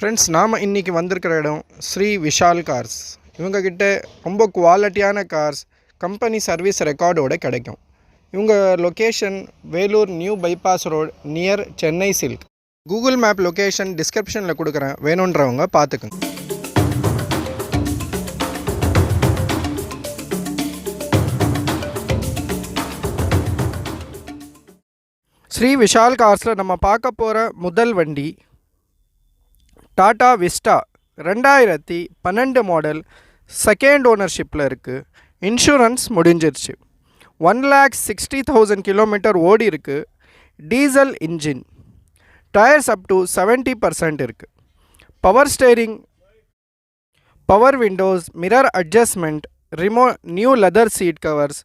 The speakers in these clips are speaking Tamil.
ஃப்ரெண்ட்ஸ் நாம் இன்றைக்கி வந்திருக்கிற இடம் ஸ்ரீ விஷால் கார்ஸ் இவங்கக்கிட்ட ரொம்ப குவாலிட்டியான கார்ஸ் கம்பெனி சர்வீஸ் ரெக்கார்டோட கிடைக்கும். இவங்க location Vellore new bypass road near Chennai silk Google map location டிஸ்கிரிப்ஷனில் கொடுக்குறேன். வேணுன்றவங்க பார்த்துக்குங்க. ஸ்ரீ விஷால் கார்ஸில் நம்ம பார்க்க போகிற முதல் வண்டி டாடா விஸ்டா ரெண்டாயிரத்தி பன்னெண்டு மாடல் செகண்ட் ஓனர்ஷிப்பில் இருக்குது இன்சூரன்ஸ் முடிஞ்சிருச்சு. One lakh sixty thousand kilometre ஓடி இருக்குது diesel engine tyres up to seventy percent இருக்குது power steering power windows mirror adjustment ரிமோ new leather seat covers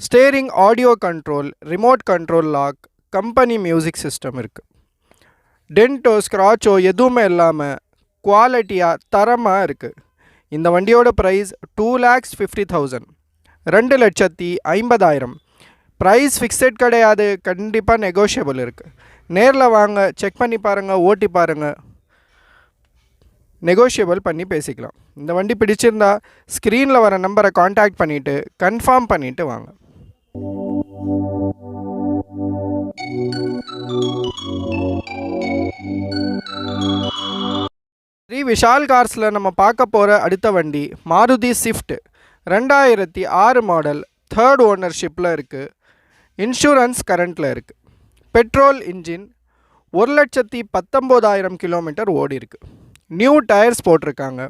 steering audio control remote control lock company music system இருக்குது டென்ட்டோ ஸ்க்ராச்சோ எதுவுமே இல்லாமல் குவாலிட்டியாக தரமாக இருக்குது இந்த வண்டியோட price two lakhs fifty thousand ரெண்டு லட்சத்தி ஐம்பதாயிரம். ப்ரைஸ் ஃபிக்ஸட் கிடையாது கண்டிப்பாக நெகோஷியபிள் இருக்குது நேரில் வாங்க செக் பண்ணி பாருங்கள் ஓட்டி பாருங்கள் நெகோஷியபிள் பண்ணி பேசிக்கலாம். இந்த வண்டி பிடிச்சிருந்தா ஸ்க்ரீனில் வர நம்பரை காண்டாக்ட் பண்ணிவிட்டு கன்ஃபார்ம் பண்ணிவிட்டு வாங்க. விஷால் கார்ஸில் நம்ம பார்க்க போகிற அடுத்த வண்டி மாருதி ஸ்விஃப்ட் ரெண்டாயிரத்தி ஆறு மாடல் தேர்ட் ஓனர்ஷிப்பில் இருக்குது இன்சூரன்ஸ் கரண்ட்டில் இருக்குது பெட்ரோல் இன்ஜின் ஒரு லட்சத்தி பத்தொம்போதாயிரம் கிலோமீட்டர் ஓடி இருக்கு. நியூ டயர்ஸ் போட்டிருக்காங்க.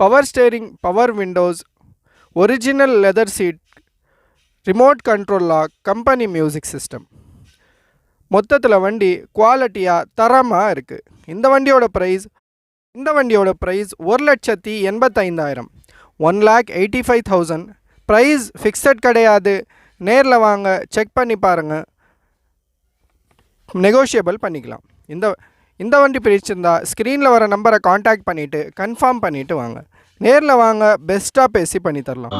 Power steering power windows original leather seat remote control lock company music system மொத்தத்தில் வண்டி குவாலிட்டியாக தரமாக இருக்குது இந்த வண்டியோட ப்ரைஸ் இந்த வண்டியோட ப்ரைஸ் ஒரு லட்சத்தி எண்பத்தைந்தாயிரம். One lakh eighty five thousand price fixed கிடையாது. நேரில் வாங்க செக் பண்ணி பாருங்கள் நெகோஷியபிள் பண்ணிக்கலாம். இந்த இந்த வண்டி பிரிச்சிருந்தா ஸ்க்ரீனில் வர நம்பரை காண்டாக்ட் பண்ணிவிட்டு கன்ஃபார்ம் பண்ணிவிட்டு வாங்க. நேரில் வாங்க பெஸ்ட்டாக பேசி பண்ணி தரலாம்.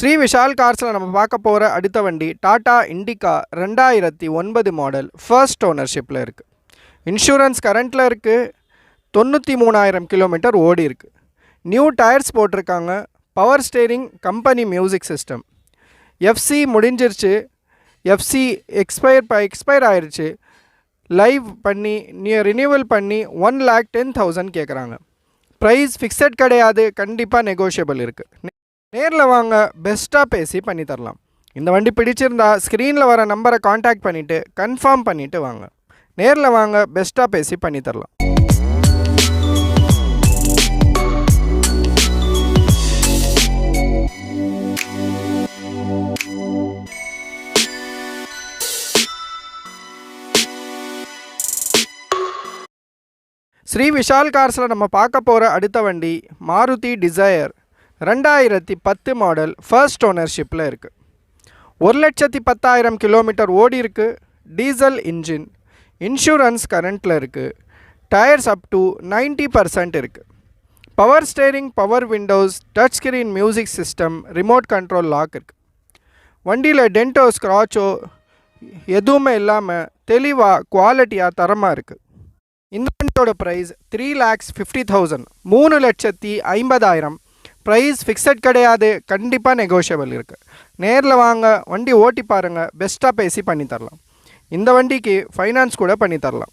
ஸ்ரீ விஷால் கார்ஸில் நம்ம பார்க்க போகிற அடுத்த வண்டி டாடா இண்டிகா ரெண்டாயிரத்தி ஒன்பது மாடல் ஃபர்ஸ்ட் ஓனர்ஷிப்பில் இருக்குது இன்சூரன்ஸ் கரண்ட்டில் இருக்குது தொண்ணூற்றி மூணாயிரம் கிலோமீட்டர் ஓடி இருக்குது நியூ டயர்ஸ் போட்டிருக்காங்க. Power steering company music system FC முடிஞ்சிருச்சு. எஃப்சி எக்ஸ்பயர் ப எக்ஸ்பயர் ஆயிடுச்சு லைவ் பண்ணி நீ ரினியூவல் பண்ணி ஒன் லேக் டென் தௌசண்ட் கேட்குறாங்க ப்ரைஸ் ஃபிக்ஸட் கிடையாது. கண்டிப்பாக நெகோஷியபிள் இருக்குது நேரில் வாங்க பெஸ்ட்டாக பேசி பண்ணி தரலாம். இந்த வண்டி பிடிச்சிருந்தா ஸ்க்ரீனில் வர நம்பரை காண்டாக்ட் பண்ணிவிட்டு கன்ஃபார்ம் பண்ணிவிட்டு வாங்க. நேரில் வாங்க பெஸ்ட்டாக பேசி பண்ணி தரலாம். ஸ்ரீ விஷால் கார்ஸில் நம்ம பார்க்க போகிற அடுத்த வண்டி மாருதி டிசையர். ரெண்டாயிரத்தி பத்து மாடல் ஃபர்ஸ்ட் ஓனர்ஷிப்பில் இருக்குது ஒரு லட்சத்தி பத்தாயிரம் கிலோமீட்டர் ஓடி இருக்கு. டீசல் இன்ஜின் இன்சூரன்ஸ் கரண்ட்டில் இருக்குது tyres up to ninety percent இருக்குது power steering power windows touch screen music system remote control lock இருக்குது வண்டியில் டென்டோ ஸ்க்ராச்சோ எதுவுமே இல்லாமல் தெளிவாக குவாலிட்டியாக தரமாக இருக்குது இந்த வண்டியோட price three lakhs fifty thousand மூணு லட்சத்தி ஐம்பதாயிரம். ப்ரைஸ் ஃபிக்ஸட் கிடையாது. கண்டிப்பாக நெகோஷியபிள் இருக்குது நேரில் வாங்க வண்டி ஓட்டி பாருங்கள் பெஸ்ட்டாக பேசி பண்ணி தரலாம். இந்த வண்டிக்கு ஃபைனான்ஸ் கூட பண்ணி தரலாம்.